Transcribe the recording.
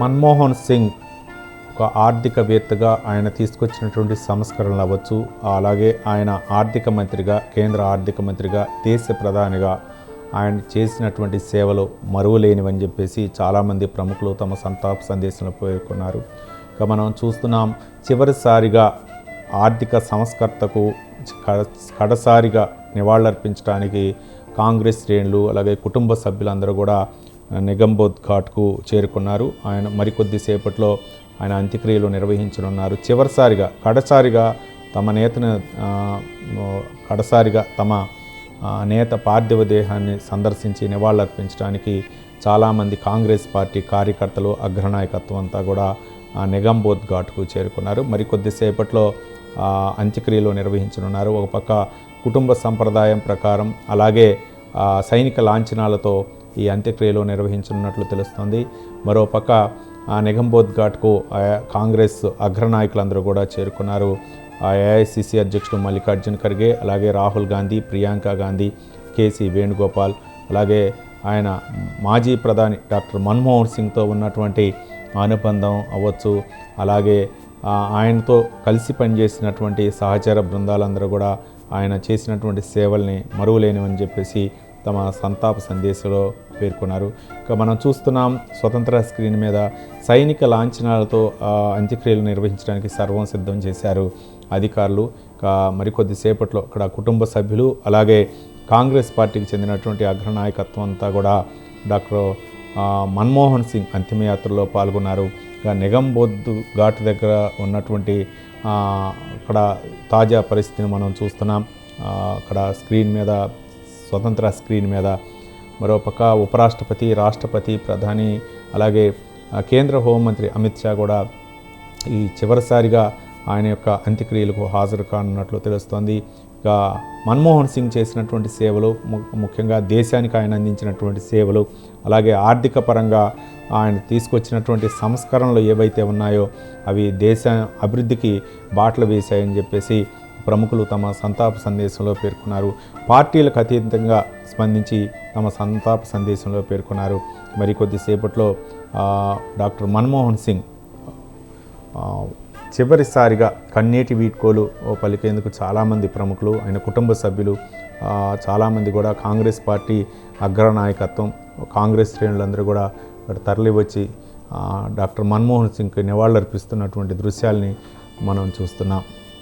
మన్మోహన్ సింగ్ ఒక ఆర్థికవేత్తగా ఆయన తీసుకొచ్చినటువంటి సంస్కరణలు అవ్వచ్చు అలాగే ఆయన ఆర్థిక మంత్రిగా కేంద్ర ఆర్థిక మంత్రిగా దేశ ప్రధానిగా ఆయన చేసినటువంటి సేవలు మరువలేనివని చెప్పేసి చాలామంది ప్రముఖులు తమ సంతాప సందేశంలో పేర్కొన్నారు. ఇక మనం చూస్తున్నాం చివరిసారిగా ఆర్థిక సంస్కర్తకు కడసారిగా నివాళులర్పించడానికి కాంగ్రెస్ శ్రేణులు అలాగే కుటుంబ సభ్యులందరూ కూడా నిగంబోధ్ ఘాట్కు చేరుకున్నారు. ఆయన మరికొద్ది సేపట్లో ఆయన అంత్యక్రియలు నిర్వహించనున్నారు. చివరిసారిగా కడసారిగా తమ నేతను కడసారిగా తమ నేత పార్థివ దేహాన్ని సందర్శించి నివాళులర్పించడానికి చాలామంది కాంగ్రెస్ పార్టీ కార్యకర్తలు అగ్రనాయకత్వం అంతా కూడా ఆ నిగంబోధ్ ఘాట్కు చేరుకున్నారు. మరికొద్దిసేపట్లో ఆ, అంత్యక్రియలు నిర్వహించనున్నారు. ఒక పక్క కుటుంబ సంప్రదాయం ప్రకారం అలాగే సైనిక లాంఛనాలతో ఈ అంత్యక్రియలు నిర్వహించనున్నట్లు తెలుస్తోంది. మరోపక్క ఆ నిగంబోధ్ ఘాట్కు కాంగ్రెస్ అగ్రనాయకులందరూ కూడా చేరుకున్నారు. ఆ ఏఐసిసి అధ్యక్షుడు మల్లికార్జున్ ఖర్గే అలాగే రాహుల్ గాంధీ ప్రియాంక గాంధీ కేసీ వేణుగోపాల్ అలాగే ఆయన మాజీ ప్రధాని డాక్టర్ మన్మోహన్ సింగ్తో ఉన్నటువంటి అనుబంధం అవ్వచ్చు. అలాగే ఆయనతో కలిసి పనిచేసినటువంటి సహచర బృందాలందరూ కూడా ఆయన చేసినటువంటి సేవల్ని మరువలేనివని చెప్పేసి తమ సంతాప సందేశంలో పేర్కొన్నారు. ఇక మనం చూస్తున్నాం స్వతంత్ర స్క్రీన్ మీద సైనిక లాంఛనాలతో అంత్యక్రియలు నిర్వహించడానికి సర్వం సిద్ధం చేశారు అధికారులు. ఇక మరికొద్దిసేపట్లో ఇక్కడ కుటుంబ సభ్యులు అలాగే కాంగ్రెస్ పార్టీకి చెందినటువంటి అగ్రనాయకత్వం అంతా కూడా డాక్టర్ మన్మోహన్ సింగ్ అంతిమయాత్రలో పాల్గొన్నారు. ఇక నిగంబోధ్ ఘాట్ దగ్గర ఉన్నటువంటి అక్కడ తాజా పరిస్థితిని మనం చూస్తున్నాం. అక్కడ స్క్రీన్ మీద స్వతంత్ర స్క్రీన్ మీద మరోపక్క ఉపరాష్ట్రపతి రాష్ట్రపతి ప్రధాని అలాగే కేంద్ర హోంమంత్రి అమిత్ షా కూడా ఈ చివరిసారిగా ఆయన యొక్క అంత్యక్రియలకు హాజరు కానున్నట్లు తెలుస్తోంది. ఇక మన్మోహన్ సింగ్ చేసినటువంటి సేవలు ము- ముఖ్యంగా దేశానికి ఆయన అందించినటువంటి సేవలు అలాగే ఆర్థిక పరంగా ఆయన తీసుకొచ్చినటువంటి సంస్కరణలు ఏవైతే ఉన్నాయో అవి దేశ అభివృద్ధికి బాటలు వేశాయని చెప్పేసి ప్రముఖులు తమ సంతాప సందేశంలో పేర్కొన్నారు. పార్టీలకు అతీతంగా స్పందించి తమ సంతాప సందేశంలో పేర్కొన్నారు. మరి కొద్దిసేపట్లో డాక్టర్ మన్మోహన్ సింగ్ చివరిసారిగా కన్నీటి వీడ్కోలు పలికేందుకు చాలామంది ప్రముఖులు ఆయన కుటుంబ సభ్యులు చాలామంది కూడా కాంగ్రెస్ పార్టీ అగ్రనాయకత్వం కాంగ్రెస్ శ్రేణులందరూ కూడా ఇక్కడ డాక్టర్ మన్మోహన్ సింగ్కి నివాళులర్పిస్తున్నటువంటి దృశ్యాల్ని మనం చూస్తున్నాం.